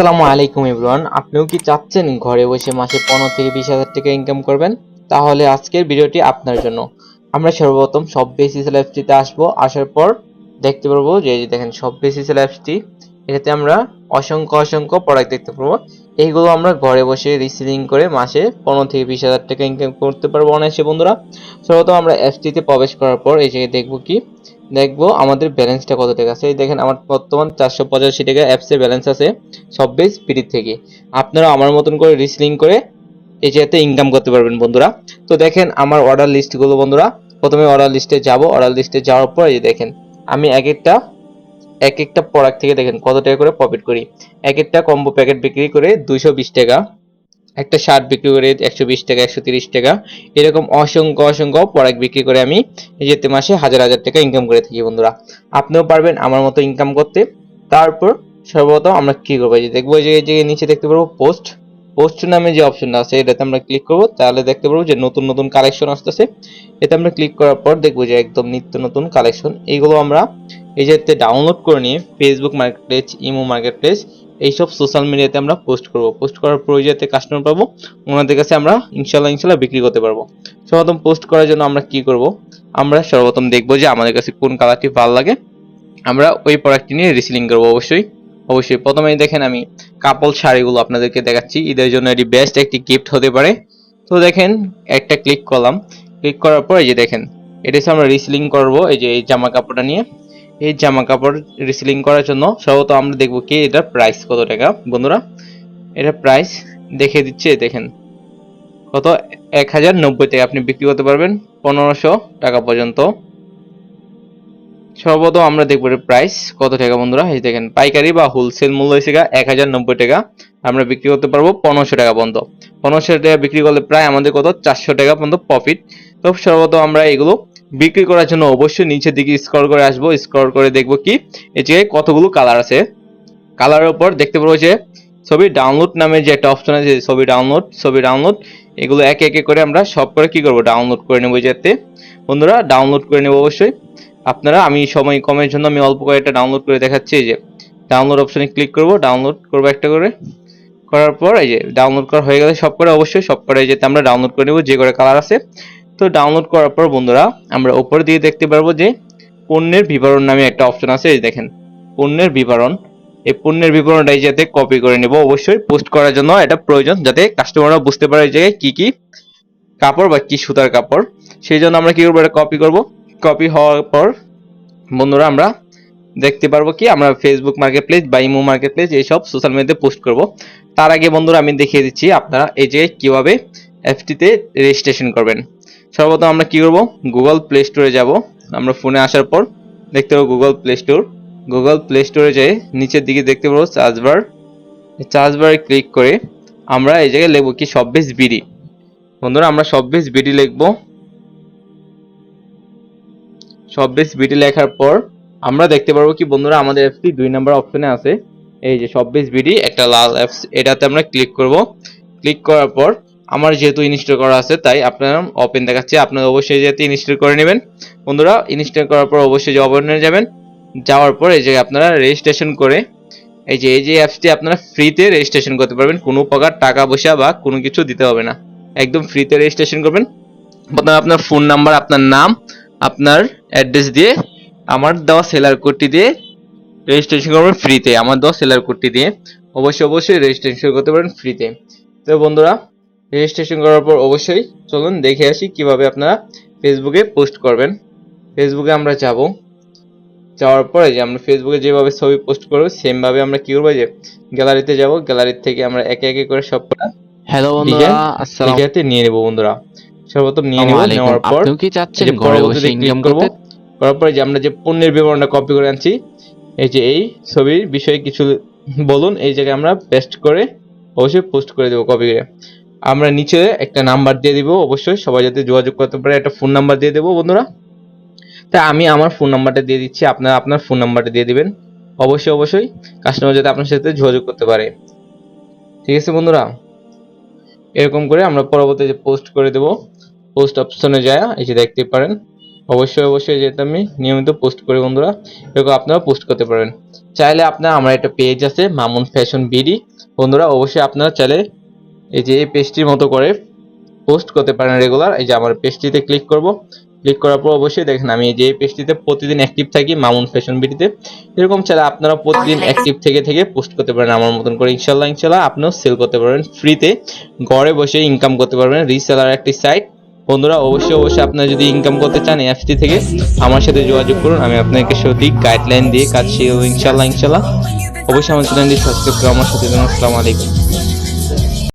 আসসালামু আলাইকুম ইমরান আপনিও কি চাচ্ছেন ঘরে বসে মাসে পনেরো থেকে বিশ হাজার টাকা ইনকাম করবেন? তাহলে আজকের ভিডিওটি আপনার জন্য। আমরা সর্বপ্রথম সব বেসিস অ্যাপসটিতে আসব। আসার পর দেখতে পারব যে দেখেন, সব বেসিস অ্যাপসটি এটাতে আমরা অসংখ্য অসংখ্য প্রোডাক্ট দেখতে পারব। এইগুলো আমরা ঘরে বসে রিসেলিং করে মাসে পনেরো থেকে বিশ হাজার টাকা ইনকাম করতে পারব অনায়াসে বন্ধুরা। সর্বপ্রথম আমরা অ্যাপসটিতে প্রবেশ করার পর এই জায়গায় দেখব কি দেখব আমাদের ব্যালেন্সটা কত টাকা আছে। এই দেখেন আমার বর্তমান চারশো পঁচাশি টাকা অ্যাপসের ব্যালেন্স আছে সববেজ ফ্রি থেকে। আপনারা আমার মতন করে রিসলিং করে এই জায়গাতে ইনকাম করতে পারবেন বন্ধুরা। তো দেখেন আমার অর্ডার লিস্টগুলো বন্ধুরা, প্রথমে অর্ডার লিস্টে যাব। অর্ডার লিস্টে যাওয়ার পর এই দেখেন, আমি এক একটা এক একটা প্রোডাক্ট থেকে দেখেন কত টাকা করে প্রফিট করি। এক একটা কম্বো প্যাকেট বিক্রি করে দুইশো বিশ টাকা। একটা শার্ট বিক্রি করে একশো বিশ টাকা, একশো তিরিশ টাকা। এরকম অসংখ্য অসংখ্য প্রোডাক্ট বিক্রি করে আমি যেতে মাসে হাজার হাজার টাকা ইনকাম করে থাকি বন্ধুরা। আপনিও পারবেন আমার মতো ইনকাম করতে। তারপর সর্বপ্রথম আমরা কি করব? যে দেখব যে যে নিচে দেখতে পারব পোস্ট পোস্ট নামে যে অপশনটা আছে, এটাতে আমরা ক্লিক করব। তাহলে দেখতে পারব যে নতুন নতুন কালেকশন আসতেছে। এতে আমরা ক্লিক করার পর দেখব যে একদম নিত্য নতুন কালেকশন এইগুলো আমরা এই যেতে ডাউনলোড করে নিয়ে Facebook marketplace imo marketplace এইসব সোশ্যাল মিডিয়াতে আমরা পোস্ট করব। পোস্ট করার পর ওই যাতে কাস্টমার পাবো, ওনাদের কাছে আমরা ইনশাল্লাহ ইনশাল্লাহ বিক্রি করতে পারব। সর্বপ্রথম পোস্ট করার জন্য আমরা কি করব? আমরা সর্বপ্রথম দেখব যে আমাদের কাছে কোন কালারটি ভালো লাগে। আমরা ওই প্রোডাক্টটি নিয়ে রিসেলিং করব অবশ্যই। অবশ্যই। প্রথমেই দেখেন আমি কাপল শাড়িগুলো আপনাদেরকে দেখাচ্ছি। ঈদের জন্য এটি বেস্ট একটি গিফট হতে পারে। তো দেখেন, একটা ক্লিক করলাম। ক্লিক করার পর এই যে দেখেন এটা আমরা রিসেলিং করব। এই যে এই জামা কাপড়টা নিয়ে। এই জামা কাপড় রিসেলিং করার জন্য। সর্বত আমরা দেখব কি এটার প্রাইস কত টাকা। বন্ধুরা, এটা প্রাইস দেখে দিচ্ছে দেখেন। কত? এক হাজার নব্বই টাকা আপনি বিক্রি করতে পারবেন পনেরোশো টাকা পর্যন্ত। সর্বপ্রথম আমরা দেখব এর প্রাইস কত টাকা, বন্ধুরা। এই দেখেন, পাইকারি বা হোলসেল মূল্য হয়েছে এক হাজার নব্বই টাকা। আমরা বিক্রি করতে পারব পনেরোশো টাকা পর্যন্ত। পনেরোশো টাকা বিক্রি করলে প্রায় আমাদের কত? চারশো টাকা পর্যন্ত প্রফিট তো সর্বপ্রথম আমরা এগুলো বিক্রি করার জন্য অবশ্যই নিচের দিকে স্ক্রল করে আসব। স্ক্রল করে দেখব কি? জায়গায় কতগুলো কালার আছে। কালারের উপর দেখতে পারব যে ছবি ডাউনলোড নামে যে একটা অপশন আছে, ছবি ডাউনলোড ছবি ডাউনলোড এগুলো একে একে করে আমরা সব করে কি করব? ডাউনলোড করে নেব যাতে। বন্ধুরা ডাউনলোড করে নেব অবশ্যই। আপনারা, আমি সময় কমের জন্য আমি অল্প কয়েকটা ডাউনলোড করে দেখাচ্ছি। যে ডাউনলোড অপশনে ক্লিক করব ডাউনলোড করব একটা করে। করার পর এই যে ডাউনলোড করা হয়ে গেলে সব করে অবশ্যই সব করে যেতে আমরা ডাউনলোড করে নেব যে করে কালার আছে। তো ডাউনলোড করার পর বন্ধুরা, আমরা উপরে দিয়ে দেখতে পারব যে পণ্যের বিবরণ নামে একটা অপশন আছে, এই দেখেন, পণ্যের বিবরণ। এই পণ্যের বিবরণটা এই যাতে কপি করে নেব। অবশ্যই পোস্ট করার জন্য এটা প্রয়োজন যাতে কাস্টমাররা বুঝতে পারে যে কি কি কাপড় বা কি সুতার কাপড়। সেই জন্য আমরা কি করব, এটা কপি করব। কপি হওয়ার পর বন্ধুরা আমরা দেখতে পারব কি, আমরা ফেসবুক মার্কেট প্লেস বা ইমো মার্কেট প্লেস এইসব সোশ্যাল মিডিয়াতে পোস্ট করব। তার আগে বন্ধুরা আমি দেখিয়ে দিচ্ছি, আপনারা এই যে কীভাবে অ্যাপটিতে রেজিস্ট্রেশন করবেন। সর্বপ্রথম আমরা কি করব? গুগল প্লে স্টোরে যাব। আমরা ফোনে আসার পর দেখতে পাবো Google Play Store Google Play স্টোরে যেয়ে নিচের দিকে দেখতে পাবো চার্জ বার চার্জ বারে ক্লিক করে আমরা এই জায়গায় লিখব কি সববেশ বিডি বন্ধুরা, আমরা সববেশ বিডি লিখব। সববেশ বিডি লেখার পর আমরা দেখতে পারব কি বন্ধুরা, আমাদের অ্যাপটি দুই নাম্বার অপশনে আছে। এই যে সববেশ বিডি একটা লাল অ্যাপস এটাতে আমরা ক্লিক করব। ক্লিক করার পর আমার যেহেতু ইনস্টল করা আছে, তাই আপনারা ওপেন দেখাচ্ছে। আপনারা অবশ্যই যেহেতু ইনস্টল করে নেবেন। বন্ধুরা ইনস্টল করার পর অবশ্যই যে ওপেনে যাবেন, যাওয়ার পর এই যে আপনারা রেজিস্ট্রেশন করে, এই যে এই যে অ্যাপসটি আপনারা ফ্রিতে রেজিস্ট্রেশন করতে পারবেন। কোনো প্রকার টাকা পয়সা বা কোনো কিছু দিতে হবে না। একদম ফ্রিতে রেজিস্ট্রেশন করবেন। প্রথমে আপনার ফোন নাম্বার আপনার নাম, আপনার অ্যাড্রেস দিয়ে, আমার দেওয়া সেলার কোডটি দিয়ে রেজিস্ট্রেশন করবেন ফ্রিতে আমার দেওয়া সেলার কোডটি দিয়ে অবশ্যই অবশ্যই রেজিস্ট্রেশন করতে পারেন ফ্রিতে তো বন্ধুরা রেজিস্ট্রেশন করার পর অবশ্যই চলুন দেখে আসি কীভাবে আপনারা ফেসবুকে পোস্ট করবেন। ফেসবুকে আমরা যাব। যাওয়ার পরে যে আমরা ফেসবুকে যেভাবে ছবি পোস্ট করব সেম ভাবে আমরা কি করব? যে গ্যালারিতে যাব। গ্যালারি থেকে আমরা একে একে করে সবটা হ্যালো বন্ধুরা আসসালামু। নিয়ে নেব বন্ধুরা। সর্বপ্রথম নিয়ে নেব নেওয়ার পর আপনিও কি চাচ্ছেন? ঘরে বসে ইনকাম করব। করতে? করার পরে যে আমরা যে পণ্যের বিবরণটা কপি করে আনছি এই যে এই ছবির বিষয়ে কিছু বলুন। এই জায়গায় আমরা পেস্ট করে অবশ্যই পোস্ট করে দেবো কপি করে। আমরা নিচে একটা নাম্বার দিয়ে দেবো, অবশ্যই সবাই যাতে যোগাযোগ করতে পারে, একটা ফোন নাম্বার দিয়ে দেবো বন্ধুরা। তা আমি আমার ফোন নাম্বারটা দিয়ে দিচ্ছি, আপনারা আপনার ফোন নাম্বারটা দিয়ে দিবেন। অবশ্যই অবশ্যই কাস্টমার যাতে আপনার সাথে যোগাযোগ করতে পারে। ঠিক আছে বন্ধুরা? এরকম করে আমরা পরবর্তীতে পোস্ট করে দেব পোস্ট অপশনে যায়, এই যে দেখতে পারেন। অবশ্যই অবশ্যই যেহেতু আমি নিয়মিত পোস্ট করি বন্ধুরা, এরকম আপনারা পোস্ট করতে পারেন। চাইলে আপনার, আমার একটা পেজ আছে, মামুন ফ্যাশন বিডি বন্ধুরা, অবশ্যই আপনারা চাইলে এই যে এই পেজটির মতো করে পোস্ট করতে পারেন রেগুলার এই যে আমার পেজটিতে ক্লিক করব। ক্লিক করার পর অবশ্যই দেখেন আমি এই যে এই পেজটিতে প্রতিদিন অ্যাক্টিভ থাকি মামুন ফ্যাশন বিডিতে এরকম চাইলে আপনারা প্রতিদিন অ্যাক্টিভ থেকে থেকে পোস্ট করতে পারেন আমার মতন করে। ইনশাল্লাহ ইনশাল্লাহ আপনিও সেল করতে পারবেন। ফ্রিতে ঘরে বসে ইনকাম করতে পারবেন। রিসেলার একটি সাইট বন্ধুরা অবশ্যই অবশ্যই আপনারা যদি ইনকাম করতে চান এই অ্যাপসটি থেকে আমার সাথে যোগাযোগ করুন। আমি আপনাকে সঠিক গাইডলাইন দিয়ে কাজ শিখব ইনশাল্লাহ ইনশাল্লাহ অবশ্যই আমার চ্যানেলটি সাবস্ক্রাইব করে আমার সাথে। আসসালামু আলাইকুম।